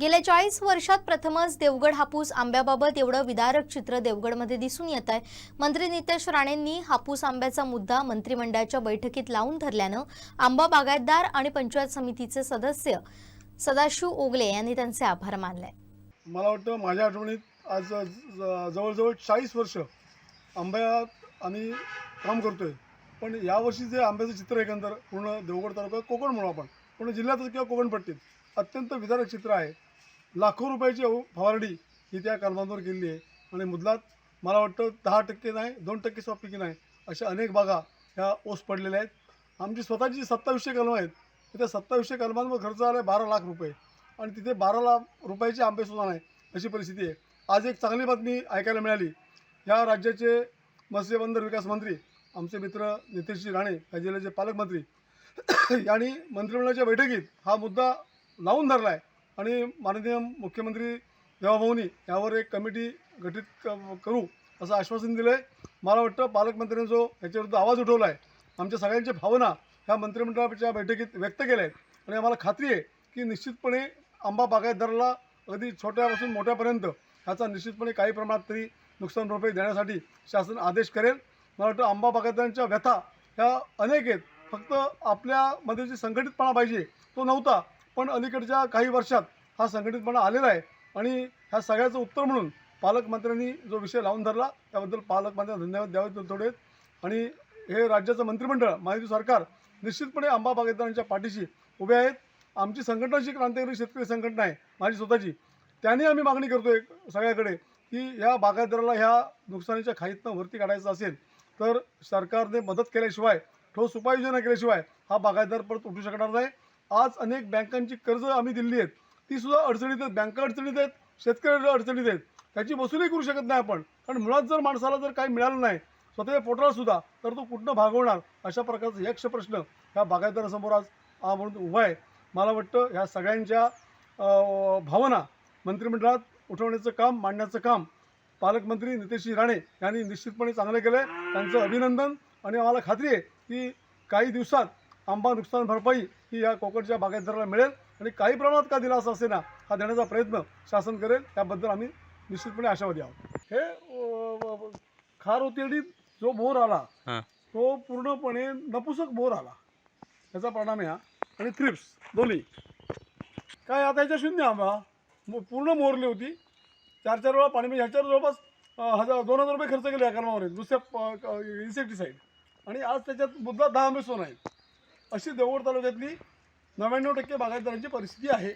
गेल्या चाळीस वर्षात प्रथमच देवगड हापूस आंब्याबाबत एवढं विदारक चित्र देवगडमध्ये दिसून येत आहे. मंत्री नितेश राणेंनी हापूस आंब्याचा मुद्दा मंत्रिमंडळाच्या बैठकीत लावून धरल्यानं आंबा बागायतदार आणि पंचायत समितीचे सदस्य सदाशिव ओगले यांनी त्यांचे आभार मानले. मला वाटतं माझ्या आठवणीत आज जवळजवळ चाळीस वर्ष आंब्यात आम्ही काम करतोय. पण यावर्षी जे आंब्याचं चित्र एकंदर पूर्ण देवगड तालुका कोकण म्हणू आपण. पूर्ण जिल्ह्यातच किंवा कोकणपट्टीत. अत्यंत विदारक चित्र आहे. लाखो रुपयाची फवारणी ही त्या कलमांवर गेलेली आहे. आणि मुदलात मला वाटतं दहा टक्के नाही दोन टक्के पिकी नाही अशा अनेक बागा ह्या ओस पडलेल्या आहेत. आमची स्वतःची सत्तावीसशे कलमं आहेत त्या सत्तावीसशे कलमांवर खर्च आला आहे बारा लाख रुपये. आणि तिथे बारा लाख रुपयाचे आंबेसुद्धा नाही अशी परिस्थिती आहे. आज एक चांगली बातमी ऐकायला मिळाली. या राज्याचे मत्स्यबंदर विकास मंत्री आमचे मित्र नितीशजी राणे या जिल्ह्याचे पालकमंत्री यांनी मंत्रिमंडळाच्या बैठकीत हा मुद्दा लावून धरला आहे आणि माननीय मुख्यमंत्री देवाभाऊनी यावर एक कमिटी गठीत क- करू असं आश्वासन दिलं आहे मला वाटतं पालकमंत्र्यांनी जो याच्याविरुद्ध आवाज उठवला आहे आमच्या सगळ्यांच्या भावना ह्या मंत्रिमंडळाच्या बैठकीत व्यक्त केल्या आहेत आणि आम्हाला खात्री आहे की निश्चितपणे आंबा बागायतदाराला अगदी छोट्यापासून मोठ्यापर्यंत ह्याचा निश्चितपणे काही प्रमाणात तरी नुकसान भरपाई देण्यासाठी शासन आदेश करेल. मला वाटतं आंबा बागायतदारांच्या व्यथा ह्या अनेक आहेत. फक्त आपल्यामध्ये जी संघटितपणा पाहिजे तो नव्हता. पण अलीकडच्या काही वर्षात हा संघटितपणा आलेला आहे. आणि ह्या सगळ्याचं उत्तर म्हणून पालकमंत्र्यांनी जो विषय लावून धरला त्याबद्दल पालकमंत्र्यांना धन्यवाद द्यावे थोडे आणि हे राज्याचं मंत्रिमंडळ माहिती सरकार निश्चितपणे आंबा बागायतदारांच्या पाठीशी उभे आहेत. आमची संघटना जी क्रांतिकारी शेतकरी संघटना आहे माझी स्वतःची. त्याने आम्ही मागणी करतोय सगळ्याकडे की ह्या बागायतदाराला ह्या नुकसानीच्या खाईतनं वरती काढायचं असेल तर सरकारने मदत केल्याशिवाय ठोस उपाययोजना केल्याशिवाय हा बागायतदार परत उठू शकणार नाही. आज अनेक बँकांची कर्ज आम्ही दिली आहेत. ती सुद्धा अडचणीत आहेत. बँका अडचणीत आहेत. शेतकरी अडचणीत आहेत. त्याची वसुली करू शकत नाही आपण. कारण मुळात जर माणसाला जर काही मिळालं नाही स्वतःच्या पोटाला सुद्धा तर तो कुठनं भागवणार? अशा प्रकारचा यक्ष प्रश्न ह्या बागायतदारासमोर आज म्हणून उभा आहे. मला वाटतं ह्या सगळ्यांच्या भावना मंत्रिमंडळात उठवण्याचं काम मांडण्याचं काम पालकमंत्री नितेशजी राणे यांनी निश्चितपणे चांगलं केलं आहे त्यांचं अभिनंदन. आणि आम्हाला खात्री आहे की काही दिवसात आंबा नुकसान भरपाई ही या कोकणच्या बागायतदाराला मिळेल आणि काही प्रमाणात का दिला असं ना हा देण्याचा प्रयत्न शासन करेल त्याबद्दल आम्ही निश्चितपणे आशावादी आहोत. हे खार उतेडीत जो बोर आला. तो पूर्णपणे नपुसक बोर आला. त्याचा परिणाम हा आणि थ्रिप्स दोन्ही. काय आता याच्या शून्य आंबा पूर्ण मोरली होती. चार चार वेळा पाणी म्हणजे ह्याच्यावर जवळपास हजार दोन हजार रुपये खर्च केले या कर्मावर दुसऱ्या इन्सेक्टिसाईड आणि आज त्याच्यात मुद्दा दहा आंबे सोन आहेत. अशी देवगड तालुक्यातली नव्याण्णव टक्के बागायतदारांची परिस्थिती आहे.